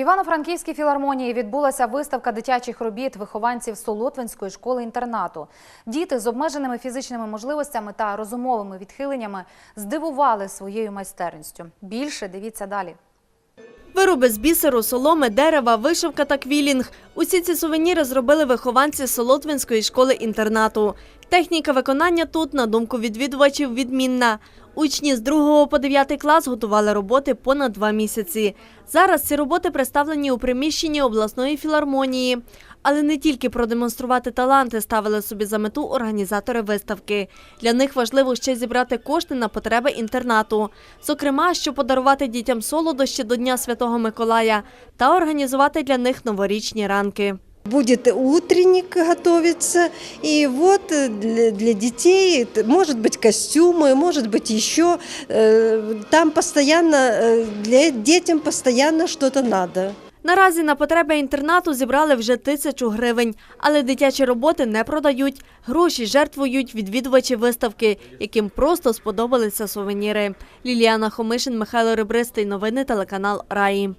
В Івано-Франківській філармонії відбулася виставка дитячих робіт вихованців Солотвинської школи-інтернату. Діти з обмеженими фізичними можливостями та розумовими відхиленнями здивували своєю майстерністю. Більше дивіться далі. Вироби з бісеру, соломи, дерева, вишивка та квілінг. Усі ці сувеніри зробили вихованці Солотвинської школи-інтернату. Техніка виконання тут, на думку відвідувачів, відмінна. Учні з 2 по 9 клас готували роботи понад два місяці. Зараз ці роботи представлені у приміщенні обласної філармонії. Але не тільки продемонструвати таланти ставили собі за мету організатори виставки. Для них важливо ще зібрати кошти на потреби інтернату. Зокрема, щоб подарувати дітям солодощі до Дня Святого Миколая та організувати для них новорічні ранки. Будет утренник готовиться, и вот э, для, для детей, это может быть костюмы, может быть еще, э, там постоянно, э, для детям постоянно что-то надо. Наразі на потреби інтернату зібрали вже тисячу гривень, але дитячі роботи не продають. Гроші жертвують відвідувачі виставки, яким просто сподобалися сувеніри. Ліліана Хомишин, Михайло Ребристий. Новини телеканал Раї.